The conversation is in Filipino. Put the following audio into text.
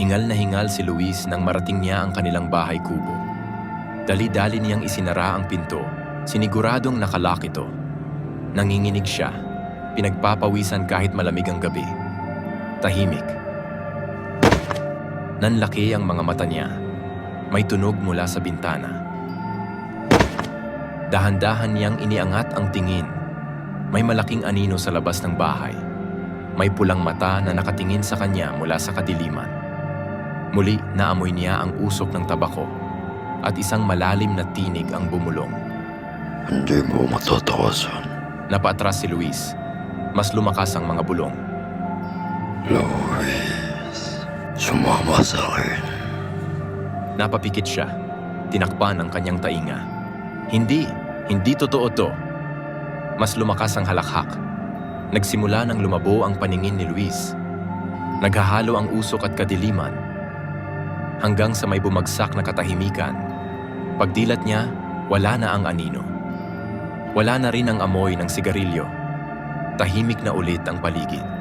Hingal na hingal si Luis nang marating niya ang kanilang bahay kubo. Dali-dali niyang isinara ang pinto, siniguradong nakalak ito. Nanginginig siya, pinagpapawisan kahit malamig ang gabi. Tahimik. Nanlaki ang mga mata niya. May tunog mula sa bintana. Dahan-dahan niyang iniangat ang tingin. May malaking anino sa labas ng bahay. May pulang mata na nakatingin sa kanya mula sa kadiliman. Muli naamoy niya ang usok ng tabako at isang malalim na tinig ang bumulong. Hindi mo matatawasan. Napaatras si Luis. Mas lumakas ang mga bulong. Luis, sumama sa akin. Napapikit siya. Tinakpan ang kanyang tainga. Hindi, hindi totoo to. Mas lumakas ang halakhak. Nagsimula nang lumabo ang paningin ni Luis. Naghahalo ang usok at kadiliman. Hanggang sa may bumagsak na katahimikan. Pagdilat niya, wala na ang anino. Wala na rin ang amoy ng sigarilyo. Tahimik na ulit ang paligid.